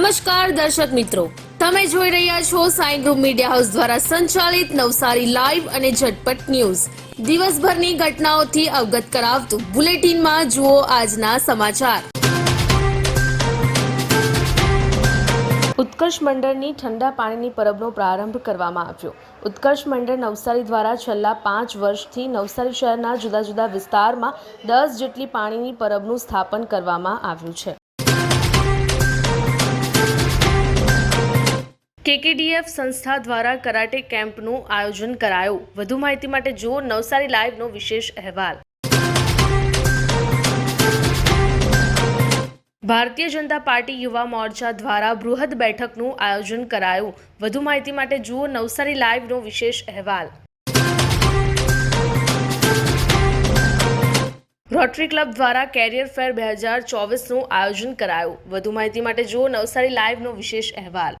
નમસ્કાર દર્શક મિત્રો. તમે જોઈ રહ્યા છો સાઈ ગ્રુપ મીડિયા હાઉસ દ્વારા સંચાલિત નવસારી લાઈવ અને ઝટપટ ન્યૂઝ. દિવસભરની ઘટનાઓથી અવગત કરાવતું બુલેટિનમાં જુઓ આજના સમાચાર. ઉત્કર્ષ મંડળની ઠંડા પાણીની પરબનો પ્રારંભ કરવામાં આવ્યો. ઉત્કર્ષ મંડળ નવસારી દ્વારા છેલ્લા પાંચ વર્ષથી નવસારી શહેરના જુદા જુદા વિસ્તારમાં દસ જેટલી પાણીની પરબનું સ્થાપન કરવામાં આવ્યું છે. કેકેડીએફ સંસ્થા દ્વારા કરાટે કેમ્પનું આયોજન કરાયું. વધુ માહિતી માટે જુઓ નવસારી લાઈવનો વિશેષ અહેવાલ. ભારતીય જનતા પાર્ટી યુવા મોરચા દ્વારા બૃહદ બેઠકનું આયોજન કરાયું. વધુ માહિતી માટે જુઓ નવસારી લાઈવનો વિશેષ અહેવાલ. રોટરી ક્લબ દ્વારા કેરિયર ફેર બે હજાર ચોવીસનું આયોજન કરાયું. વધુ માહિતી માટે જુઓ નવસારી લાઈવનો વિશેષ અહેવાલ.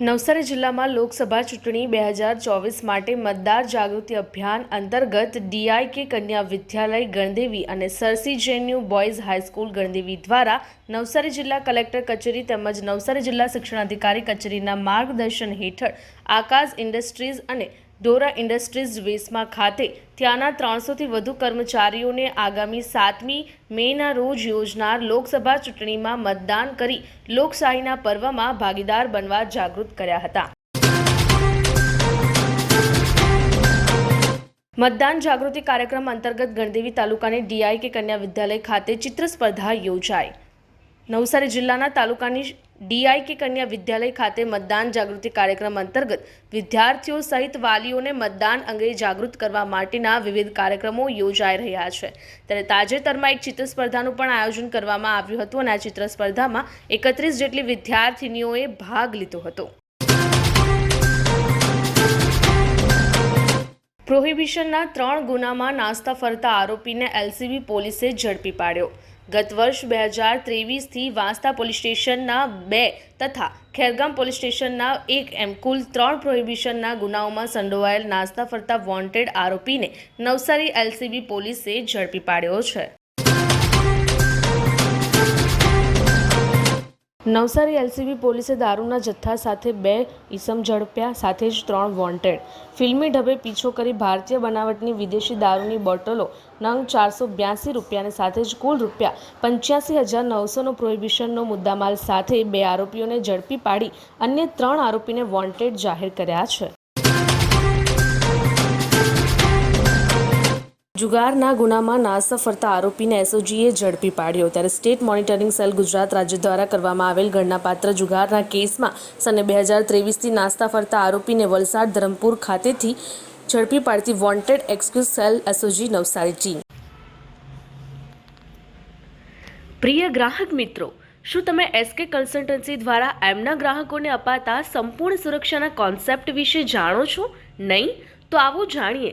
નવસારી જિલ્લામાં લોકસભા ચૂંટણી બે હજાર ચોવીસ માટે મતદાર જાગૃતિ અભિયાન અંતર્ગત ડીઆઈ કે કન્યા વિદ્યાલય, ગણદેવી અને સરસી જેન્યુ બોયઝ હાઈસ્કૂલ ગણદેવી દ્વારા નવસારી જિલ્લા કલેક્ટર કચેરી તેમજ નવસારી જિલ્લા શિક્ષણાધિકારી કચેરીના માર્ગદર્શન હેઠળ આકાશ ઇન્ડસ્ટ્રીઝ અને ડોરા ઇન્ડસ્ટ્રીઝ વેસમાં ખાતે ત્યાંના ત્રણસોથી વધુ કર્મચારીઓને આગામી સાતમી મેના રોજ યોજનાર લોકસભા ચૂંટણીમાં મતદાન કરી લોકશાહીના પર્વમાં ભાગીદાર બનવા જાગૃત કર્યા હતા. મતદાન જાગૃતિ કાર્યક્રમ અંતર્ગત ગણદેવી તાલુકાની ડીઆઈ કે કન્યા વિદ્યાલય ખાતે ચિત્ર સ્પર્ધા યોજાઈ. નવસારી જિલ્લાના તાલુકાની ડીઆઈ કે કન્યા વિદ્યાલય ખાતે મતદાન જાગૃતિ કાર્યક્રમ અંતર્ગત વિદ્યાર્થીઓ સહિત વાલીઓને મતદાન અંગે જાગૃત કરવા માટેના વિવિધ કાર્યક્રમો યોજાઈ રહ્યા છે. ત્યારે તાજેતરમાં એક ચિત્ર સ્પર્ધાનું પણ આયોજન કરવામાં આવ્યું હતું અને આ ચિત્ર સ્પર્ધામાં એકત્રીસ જેટલી વિદ્યાર્થીનીઓએ ભાગ લીધો હતો. પ્રોહિબિશનના ત્રણ ગુનામાં નાસ્તા ફરતા આરોપીને એલસીબી પોલીસે ઝડપી પાડ્યો. ગત વર્ષ બે હજાર ત્રેવીસથી વાંસદા પોલીસ સ્ટેશનના બે તથા ખેરગામ પોલીસ સ્ટેશનના એક એમ કુલ ત્રણ પ્રોહિબિશનના ગુનાઓમાં સંડોવાયેલ નાસ્તા ફરતા વોન્ટેડ આરોપીને નવસારી એલસીબી પોલીસે ઝડપી પાડ્યો છે. નવસારી એલસીબી પોલીસે દારૂના જથ્થા સાથે બે ઈસમ ઝડપ્યા, સાથે જ ત્રણ વોન્ટેડ. ફિલ્મી ઢબે પીછો કરી ભારતીય બનાવટની વિદેશી દારૂની બોટલો નંગ ચારસો બ્યાસી રૂપિયાની સાથે જ કુલ રૂપિયા પંચ્યાસી હજાર નવસોનો પ્રોહિબિશનનો મુદ્દામાલ સાથે બે આરોપીઓને ઝડપી પાડી અન્ય ત્રણ આરોપીને વોન્ટેડ જાહેર કર્યા છે. જુગારના ગુનામાં નાસ્તા ફરતા આરોપીને એસઓજીએ ઝડપી પાડ્યો. ત્યારે સ્ટેટ મોનિટરિંગ સેલ ગુજરાત રાજ્ય દ્વારા કરવામાં આવેલ ગણનાપાત્ર જુગારના કેસમાં સને બે હજાર ત્રેવીસથી નાસ્તા ફરતા આરોપીને વલસાડ ધરમપુર ખાતેથી ઝડપી પાડતી wanted accused cell SOG Navsari team. પ્રિય ગ્રાહક મિત્રો, શું તમે એસકે કન્સલ્ટન્સી દ્વારા એમના ગ્રાહકોને અપાતા સંપૂર્ણ સુરક્ષાના કોન્સેપ્ટ વિશે જાણો છો? નહીં? તો આવો જાણીએ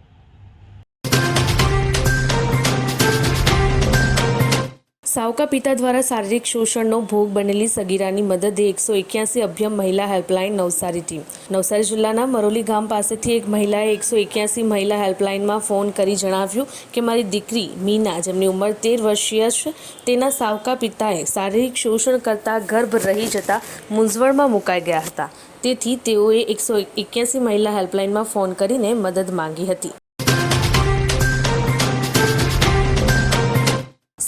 સાવકા પિતા દ્વારા શારીરિક શોષણનો ભોગ બનેલી સગીરાની મદદે એકસો એક્યાસી અભ્યમ મહિલા હેલ્પલાઇન નવસારી ટીમ. નવસારી જિલ્લાના મરોલી ગામ પાસેથી એક મહિલાએ એકસો એક્યાસી મહિલા હેલ્પલાઇનમાં ફોન કરી જણાવ્યું કે મારી દીકરી મીના, જેમની ઉંમર તેર વર્ષીય છે, તેના સાવકા પિતાએ શારીરિક શોષણ કરતા ગર્ભ રહી જતા મૂંઝવણમાં મુકાઈ ગયા હતા. તેથી તેઓએ એકસો એક્યાસી મહિલા હેલ્પલાઇનમાં ફોન કરીને મદદ માંગી હતી.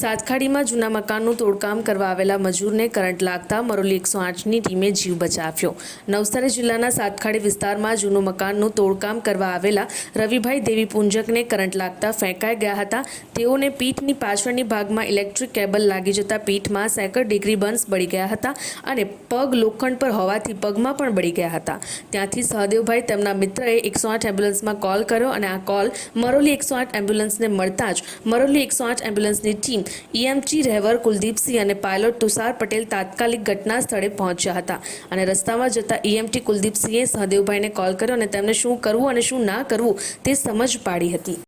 સાતખાડીમાં જૂના મકાનનું તોડકામ કરવા આવેલા મજૂરને કરંટ લાગતા મરોલી એકસો આઠની ટીમે જીવ બચાવ્યો. નવસારી જિલ્લાના સાતખાડી વિસ્તારમાં જૂનું મકાનનું તોડકામ કરવા આવેલા રવિભાઈ દેવી પુંજકને કરંટ લાગતા ફેંકાઈ ગયા હતા. તેઓને પીઠની પાછળની ભાગમાં ઇલેક્ટ્રિક કેબલ લાગી જતા પીઠમાં સેકન્ડ ડિગ્રી બન્સ બળી ગયા હતા અને પગ લોખંડ પર હોવાથી પગમાં પણ બળી ગયા હતા. ત્યાંથી સહદેવભાઈ તેમના મિત્રએ એકસો આઠ એમ્બ્યુલન્સમાં કોલ કર્યો અને આ કોલ મરોલી એકસો આઠ એમ્બ્યુલન્સને મળતા જ મરોલી એકસો આઠ એમ્બ્યુલન્સની ટીમ ઈએમટી રહેવર કુલદીપસિંહ અને પાયલોટ તુષાર પટેલ તાત્કાલિક ઘટના સ્થળે પહોંચ્યા હતા અને રસ્તામાં જતા ઈએમટી કુલદીપસિંહે સહદેવભાઈને કોલ કર્યો અને તેમને શું કરવું અને શું ના કરવું તે સમજ પાડી હતી.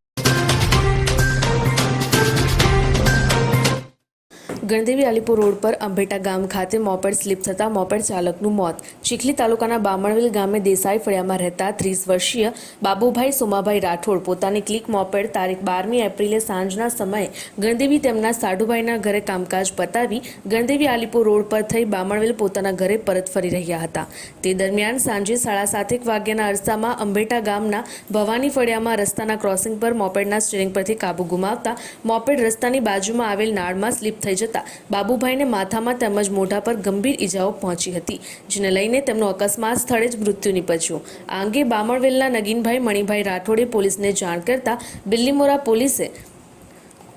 ગણદેવી અલીપુર રોડ પર અંભેટા ગામ ખાતે મોપેડ સ્લીપ થતાં મોપેડ ચાલકનું મોત. ચીખલી તાલુકાના બામણવેલ ગામે દેસાઈ ફળિયામાં રહેતા ત્રીસ વર્ષીય બાબુભાઈ સોમાભાઈ રાઠોડ પોતાની ક્લિક મોપેડ તારીખ બારમી એપ્રિલે સાંજના સમયે ગણદેવી તેમના સાઢુભાઈના ઘરે કામકાજ પતાવી ગણદેવી આલીપુર રોડ પર થઈ બામણવેલ પોતાના ઘરે પરત ફરી રહ્યા હતા. તે દરમિયાન સાંજે સાડા સાતેક વાગ્યાના અરસામાં અંભેટા ગામના ભવાની ફળિયામાં રસ્તાના ક્રોસિંગ પર મોપેડના સ્ટીરિંગ પરથી કાબુ ગુમાવતા મોપેડ રસ્તાની બાજુમાં આવેલ નાળમાં સ્લીપ થઈ જતા બાબુભાઈને માથામાં તેમજ મોઢા પર ગંભીર ઈજાઓ પહોંચી હતી, જેને લઈને તેમનું અકસ્માત સ્થળે જ મૃત્યુ નીપજ્યું. આ અંગે બામણવેલના નગીનભાઈ મણિભાઈ રાઠોડે પોલીસને જાણ કરતા બિલ્લીમોરા પોલીસે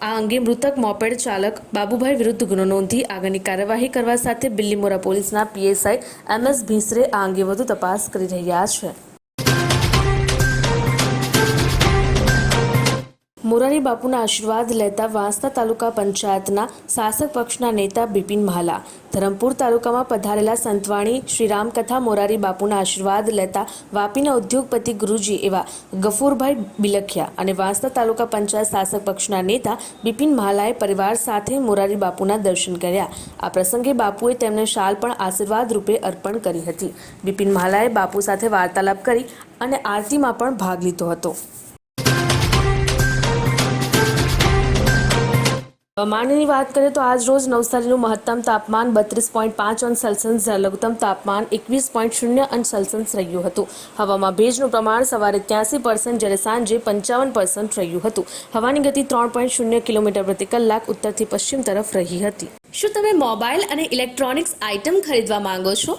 આ અંગે મૃતક મોપેડ ચાલક બાબુભાઈ વિરુદ્ધ ગુનો નોંધી આગળની કાર્યવાહી કરવા સાથે બિલ્લીમોરા પોલીસના પીએસઆઈ એમ એસ ભીસરે આ અંગે વધુ તપાસ કરી રહ્યા છે. મોરારી બાપુના આશીર્વાદ લેતા વાંસદા તાલુકા પંચાયતના શાસક પક્ષના નેતા બિપિન મહાલા, ધરમપુર તાલુકામાં પધારેલા સંતવાણી શ્રીરામ કથા મોરારી બાપુના આશીર્વાદ લેતા વાપીના ઉદ્યોગપતિ ગુરુજી એવા ગફુરભાઈ બિલખિયા અને વાંસદા તાલુકા પંચાયત શાસક પક્ષના નેતા બિપિન મહાલાએ પરિવાર સાથે મોરારી બાપુના દર્શન કર્યા. આ પ્રસંગે બાપુએ તેમને શાલ પણ આશીર્વાદ રૂપે અર્પણ કરી હતી. બિપિન મહાલાએ બાપુ સાથે વાર્તાલાપ કરી અને આરતીમાં પણ ભાગ લીધો હતો. હવામાનની વાત કરીએ તો આજ રોજ નવસારીનું મહત્તમ તાપમાન બત્રીસ પોઈન્ટ પાંચ અંશ સેલ્સિયસ જ્યારે લઘુત્તમ તાપમાન એકવીસ પોઈન્ટ શૂન્ય અંશ સેલ્સિયસ રહ્યું હતું. હવામાં ભેજનું પ્રમાણ સવારે ત્યાંસી પર્સન્ટ જ્યારે સાંજે પંચાવન પર્સન્ટ રહ્યું હતું. હવાની ગતિ ત્રણ પોઈન્ટ શૂન્ય કિલોમીટર પ્રતિ કલાક ઉત્તરથી પશ્ચિમ તરફ રહી હતી. શું તમે મોબાઈલ અને ઇલેક્ટ્રોનિક્સ આઇટમ ખરીદવા માંગો છો?